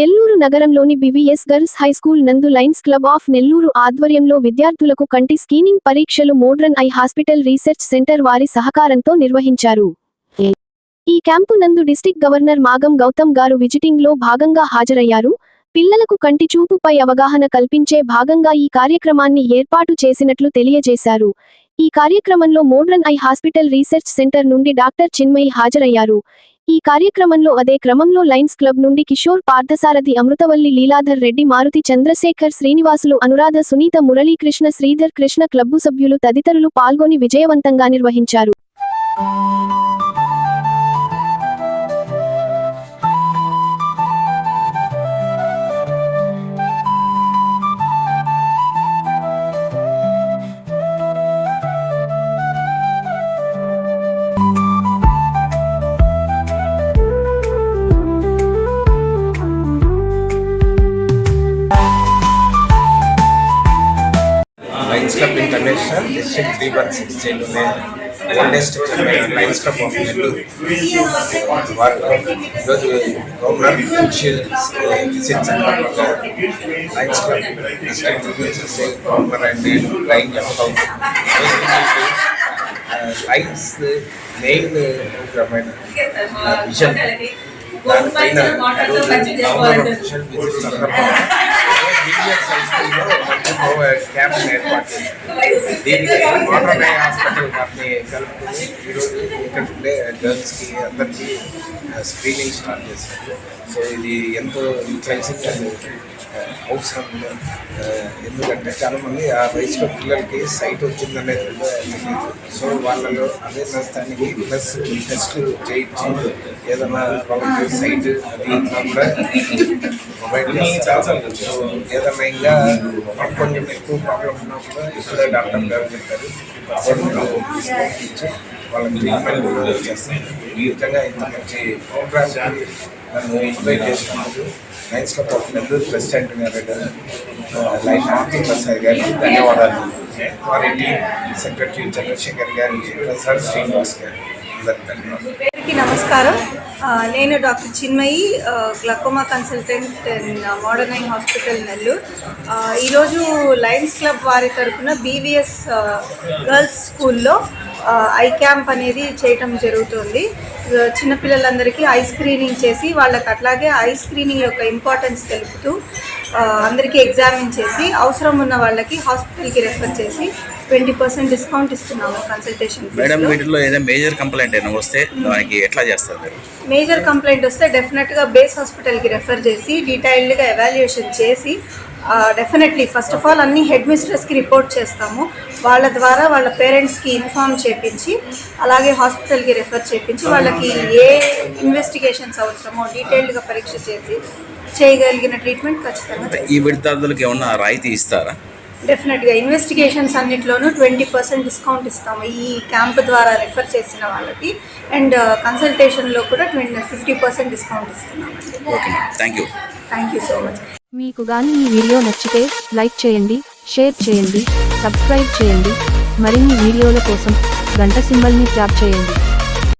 నెల్లూరు నగరంలోని BVS girls high school నందు lions club of Nellore ఆధ్వర్యంలో విద్యార్థులకు కంటి స్కీనింగ్ పరీక్షలు modern eye hospital research centre వారి సహకారంతో నిర్వహించారు. ఈ క్యాంపు నందు డిస్టిక్ గవర్నర్ మాగం గౌతమ్ గారు విజిటింగ్లో భాగంగా హాజరయ్యారు. పిల్లలకు కంటి చూపుపై అవగాహన కల్పించే భాగంగా ఈ కార్యక్రమాన్ని ఏర్పాటు చేసినట్లు తెలియజేశారు. ఈ కార్యక్రమంలో modern eye hospital research centre నుండి డాక్టర్ చిన్మయి హాజరయ్యారు. ఈ కార్యక్రమంలో అదే క్రమంలో లయన్స్ క్లబ్ నుండి కిషోర్ పార్థసారథి అమృతవల్లి లీలాధర్ రెడ్డి మారుతి చంద్రశేఖర్ శ్రీనివాసులు అనురాధ సునీత మురళీకృష్ణ శ్రీధర్ కృష్ణ క్లబ్బు సభ్యులు తదితరులు పాల్గొని విజయవంతంగా నిర్వహించారు. Club international district three one six జైలునే oldest lions club of Nellore వారు ఈరోజు గవర్నర్ విజిట్ సందర్భంగా lions club district governor and lion lions main programme అయిన విజన్. దానిపైన విజన్ విజిట్ సందర్భంగా క్యాంప్ ఏర్పాటు చేశారు దీనికి మోడర్న్ ఐ హాస్పిటల్ వారిని కలుపుకుని ఈరోజు ఇక్కడ ఉండే గర్ల్స్కి అందరికీ స్క్రీనింగ్ స్టార్ట్ చేశారు. సో ఇది ఎంతో యూటిలైజింగ్ అండ్ అవసరం ఎందుకంటే చాలామంది ఆ వయసులో పిల్లలకి సైట్ వచ్చిందనేది తెలియదు. సో వాళ్ళలో అవేర్నెస్ దానికి ప్లస్ టెస్ట్ చేయించి ఏదైనా వాళ్ళకి సైట్ అది కూడా మొబైల్ సో ఏదైనా ఇంకా కొంచెం ఎక్కువ ప్రాబ్లం ఉన్నప్పుడు కూడా ఇక్కడ డాక్టర్ గారు చెప్పారు వాళ్ళకి ట్రీట్మెంట్ చేస్తారు. నిజంగా ఇంత మంచి ప్రోగ్రామ్ నన్ను ఇన్వైట్ చేసినందుకు. Lions club of Nellore president గారు లైన్ ఆర్థిక ప్రసాద్ గారికి ధన్యవాదాలు వారి టీం సెక్రటరీ చంద్రశేఖర్ గారి ప్రసాద్ శ్రీనివాస్ గారు. అందరికి ధన్యవాదాలు. అందరికీ నమస్కారం. నేను doctor Chinmayi glaucoma consultant in modern eye hospital Nellore. ఈరోజు లయన్స్ క్లబ్ వారి తరఫున బీవీఎస్ గర్ల్స్ స్కూల్లో ఐ క్యాంప్ అనేది చేయటం జరుగుతుంది. చిన్నపిల్లలందరికీ ఐ స్క్రీనింగ్ చేసి వాళ్ళకి అట్లాగే ఐ స్క్రీనింగ్ యొక్క ఇంపార్టెన్స్ తెలుపుతూ అందరికీ ఎగ్జామిన్ చేసి అవసరం ఉన్న వాళ్ళకి హాస్పిటల్కి రెఫర్ చేసి ట్వంటీ పర్సెంట్ డిస్కౌంట్ ఇస్తున్నాము కన్సల్టేషన్ మేడం వీటిలో ఏదైనా మేజర్ కంప్లైంట్ అయినా వస్తే దానికి ఎట్లా చేస్తారు మీరు? మేజర్ కంప్లైంట్ వస్తే డెఫినెట్గా బేస్ హాస్పిటల్కి రెఫర్ చేసి డీటెయిల్డ్గా ఎవాల్యుయేషన్ చేసి డెఫినెట్లీ ఫస్ట్ ఆఫ్ ఆల్ అన్ని హెడ్ మిస్ట్రెస్కి రిపోర్ట్ చేస్తాము. వాళ్ళ ద్వారా వాళ్ళ పేరెంట్స్కి ఇన్ఫామ్ చేపించి అలాగే హాస్పిటల్కి రెఫర్ చేపించి వాళ్ళకి ఏ ఇన్వెస్టిగేషన్స్ అవసరమో డీటెయిల్డ్గా పరీక్ష చేసి చేయగలిగిన ట్రీట్మెంట్ ఖచ్చితంగా ఈ విడతార్థులకు ఏమన్నా రాయితీ ఇస్తారా? డెఫినెట్గా ఇన్వెస్టిగేషన్స్ అన్నిట్లోనూ ట్వంటీ పర్సెంట్ డిస్కౌంట్ ఇస్తాము. ఈ క్యాంప్ ద్వారా రెఫర్ చేసిన వాళ్ళకి. అండ్ కన్సల్టేషన్లో కూడా ట్వంటీ ఫిఫ్టీ పర్సెంట్ డిస్కౌంట్ ఇస్తున్నామండి okay thank you thank you so much మీకు గాని ఈ వీడియో నచ్చితే లైక్ చేయండి షేర్ చేయండి సబ్స్క్రైబ్ చేయండి. మరిన్ని వీడియోల కోసం గంట సింబల్ని ట్యాప్ చేయండి.